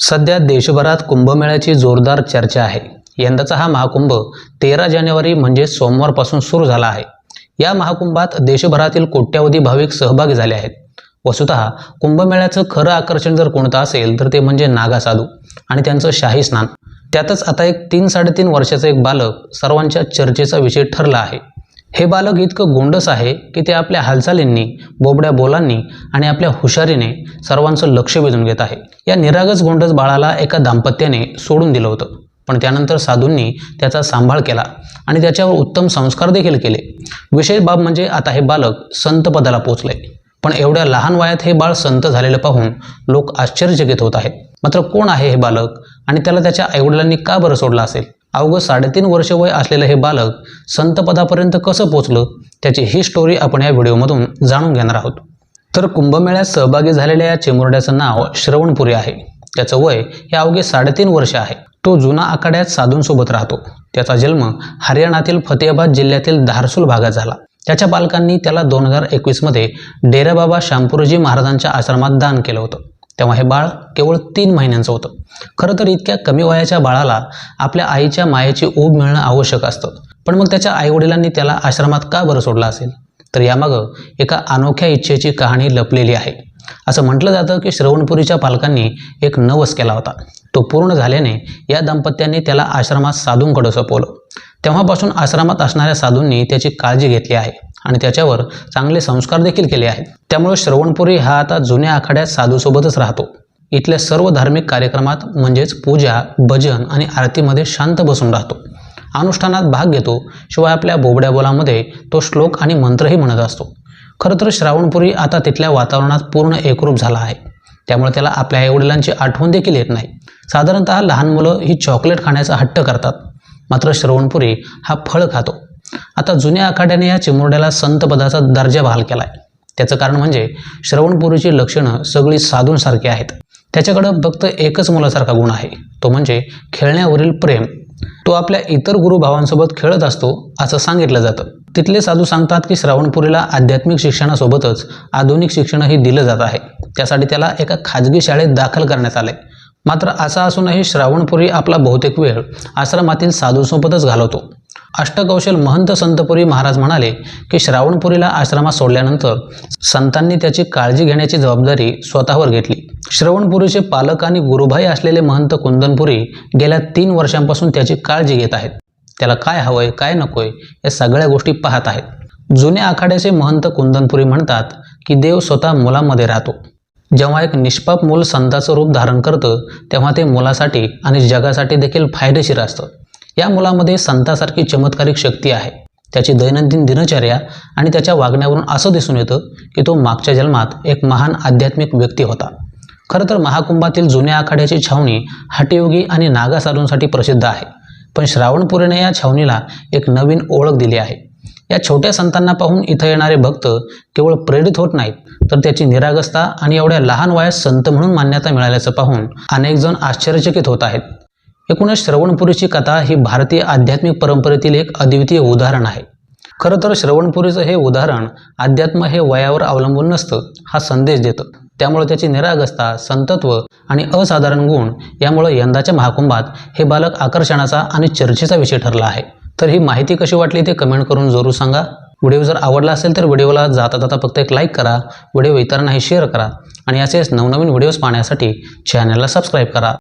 सध्या देशभरात कुंभमेळ्याची जोरदार चर्चा आहे. यंदाचा हा महाकुंभ तेरा जानेवारी म्हणजे सोमवारपासून सुरू झाला आहे. या महाकुंभात देशभरातील कोट्यावधी भाविक सहभागी झाले आहेत. वस्तुतः कुंभमेळ्याचं खरं आकर्षण जर कोणतं असेल तर ते म्हणजे नागा साधू आणि त्यांचं शाही स्नान. त्यातच आता एक तीन साडेतीन वर्षाचं एक बालक सर्वांच्या चर्चेचा विषय ठरला आहे. हे बालक इतकं गोंडस आहे की ते आपल्या हालचालींनी बोबड्या बोलांनी आणि आपल्या हुशारीने सर्वांचं लक्ष वेधून घेत आहे. या निरागस गोंडस बाळाला एका दाम्पत्याने सोडून दिलं होतं. पण त्यानंतर साधूंनी त्याचा सांभाळ केला आणि त्याच्यावर उत्तम संस्कार देखील केले. विशेष बाब म्हणजे आता हे बालक संत पदाला पोचले पण एवढ्या लहान वयात हे बाळ संत झालेलं पाहून लोक आश्चर्यचकित होत आहेत. मात्र कोण आहे हे बालक आणि त्याला त्याच्या आईवडिलांनी का बरं सोडलं असेल? अवघं साडेतीन वर्ष वय असलेलं हे बालक संतपदापर्यंत कसं पोचलं त्याची ही स्टोरी आपण या व्हिडिओमधून जाणून घेणार आहोत. तर कुंभमेळ्यात सहभागी झालेल्या या चिमुरड्याचं नाव श्रवणपुरी आहे. त्याचं वय हे अवघे साडेतीन वर्ष आहे. तो जुना आखाड्यात साधूंसोबत राहतो. त्याचा जन्म हरियाणातील फतेहाबाद जिल्ह्यातील धारसूल भागात झाला. त्याच्या पालकांनी त्याला दोन हजार एकवीसमध्ये डेराबाबा श्यामपूरजी महाराजांच्या आश्रमात दान केलं होतं. तेव्हा हे बाळ केवळ तीन महिन्यांचं होतं. खरं तर इतक्या कमी वयाच्या बाळाला आपल्या आईच्या मायेची ऊब मिळणं आवश्यक असतं. पण मग त्याच्या आईवडिलांनी त्याला आश्रमात का बरं सोडलं असेल? तर यामागं एका अनोख्या इच्छेची कहाणी लपलेली आहे. असं म्हटलं जातं की श्रवणपुरीच्या पालकांनी एक नवस केला होता. तो पूर्ण झाल्याने या दाम्पत्याने त्याला आश्रमात साधूंकडं सोपवलं. तेव्हापासून आश्रमात असणाऱ्या साधूंनी त्याची काळजी घेतली आहे. आणि त्याच्यावर चांगले संस्कार देखील केले आहेत. त्यामुळे श्रवणपुरी हा आता जुन्या आखाड्यात साधूसोबतच राहतो. इथल्या सर्व धार्मिक कार्यक्रमात म्हणजेच पूजा भजन आणि आरतीमध्ये शांत बसून राहतो. अनुष्ठानात भाग घेतो शिवाय आपल्या बोबड्या बोलामध्ये तो श्लोक आणि मंत्रही म्हणत असतो. खरं तर श्रावणपुरी आता तिथल्या वातावरणात पूर्ण एकरूप झाला आहे. त्यामुळे त्याला आपल्या आईवडिलांची आठवण देखील येत नाही. साधारणतः लहान मुलं ही चॉकलेट खाण्याचा हट्ट करतात. मात्र श्रवणपुरी हा फळ खातो. आता जुन्या आखाड्याने या चिमुरड्याला संतपदाचा दर्जा बहाल केला आहे त्याचं कारण म्हणजे श्रवणपुरीची लक्षणं सगळी साधूंसारखी आहेत. त्याच्याकडं फक्त एकच मुलासारखा गुण आहे. तो म्हणजे खेळण्यावरील प्रेम. तो आपल्या इतर गुरुभावांसोबत खेळत असतो असं सांगितलं जातं. तिथले साधू सांगतात की श्रावणपुरीला आध्यात्मिक शिक्षणासोबतच आधुनिक शिक्षणही दिलं जात आहे. त्यासाठी त्याला एका खाजगी शाळेत दाखल करण्यात आले मात्र असं असूनही श्रावणपुरी आपला बहुतेक वेळ आश्रमातील साधूंसोबतच घालवतो. अष्टकौशल महंत संतपुरी महाराज म्हणाले की श्रावणपुरीला आश्रमात सोडल्यानंतर संतांनी त्याची काळजी घेण्याची जबाबदारी स्वतःवर घेतली. श्रवणपुरीचे पालक आणि गुरुभाई असलेले महंत कुंदनपुरी गेल्या तीन वर्षांपासून त्याची काळजी घेत आहेत. त्याला काय हवंय काय नकोय या सगळ्या गोष्टी पाहत आहेत. जुन्या आखाड्याचे महंत कुंदनपुरी म्हणतात की देव स्वतः मुलामध्ये राहतो. जेव्हा एक निष्पाप मूल संताचं रूप धारण करतं तेव्हा ते मुलासाठी आणि जगासाठी देखील फायदेशीर असतं. या मुलामध्ये संतासारखी चमत्कारिक शक्ती आहे. त्याची दैनंदिन दिनचर्या आणि त्याच्या वागण्यावरून असं दिसून येतं की तो मागच्या जन्मात एक महान आध्यात्मिक व्यक्ती होता. खरं तर महाकुंभातील जुन्या आखाड्याची छावणी हटयोगी आणि नागा साधूंसाठी प्रसिद्ध आहे. पण श्रावणपुरीने या छावणीला एक नवीन ओळख दिली आहे. या छोट्या संतांना पाहून इथं येणारे भक्त केवळ प्रेरित होत नाहीत तर त्याची निरागसता आणि एवढ्या लहान वयात संत म्हणून मान्यता मिळाल्याचं पाहून अनेक जण आश्चर्यचकित होत आहेत. एकूणच श्रवणपुरीची कथा ही भारतीय आध्यात्मिक परंपरेतील एक अद्वितीय उदाहरण आहे. खरं तर श्रवणपुरीचं हे उदाहरण अध्यात्म हे वयावर अवलंबून नसतं हा संदेश देतं. त्यामुळे त्याची निरागसता संतत्व आणि असाधारण गुण यामुळे यंदाच्या महाकुंभात हे बालक आकर्षणाचा आणि चर्चेचा विषय ठरला आहे. तर ही माहिती कशी वाटली ते कमेंट करून जरूर सांगा. व्हिडिओ जर आवडला असेल तर व्हिडिओला जाता जाता फक्त एक लाईक करा. व्हिडिओ इतरांनाही शेअर करा. आणि असेच नवनवीन व्हिडिओज पाहण्यासाठी चॅनलला सबस्क्राईब करा.